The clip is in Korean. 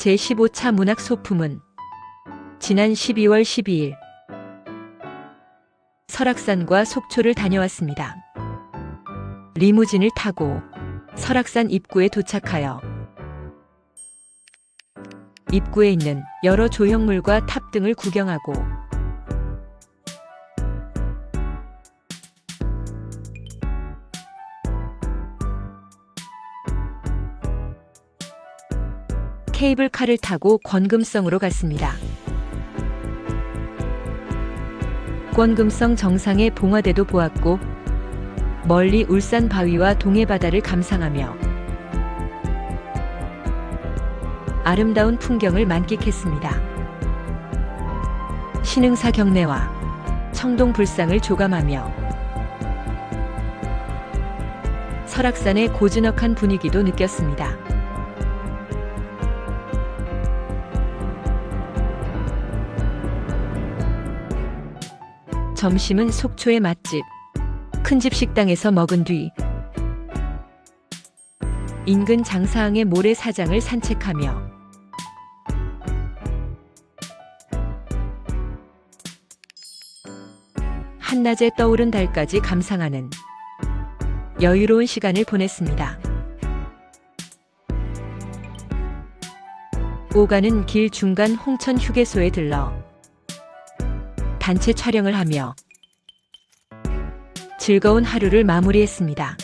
제15차 문학 소품은 지난 12월 12일 설악산과 속초를 다녀왔습니다. 리무진을 타고 설악산 입구에 도착하여 입구에 있는 여러 조형물과 탑 등을 구경하고 케이블카를 타고 권금성으로 갔습니다. 권금성 정상의 봉화대도 보았고 멀리 울산 바위와 동해 바다를 감상하며 아름다운 풍경을 만끽했습니다. 신흥사 경내와 청동 불상을 조감하며 설악산의 고즈넉한 분위기도 느꼈습니다. 점심은 속초의 맛집 큰집 식당에서 먹은 뒤 인근 장사항의 모래사장을 산책하며 한낮에 떠오른 달까지 감상하는 여유로운 시간을 보냈습니다. 오가는 길 중간 홍천 휴게소에 들러 단체 촬영을 하며 즐거운 하루를 마무리했습니다.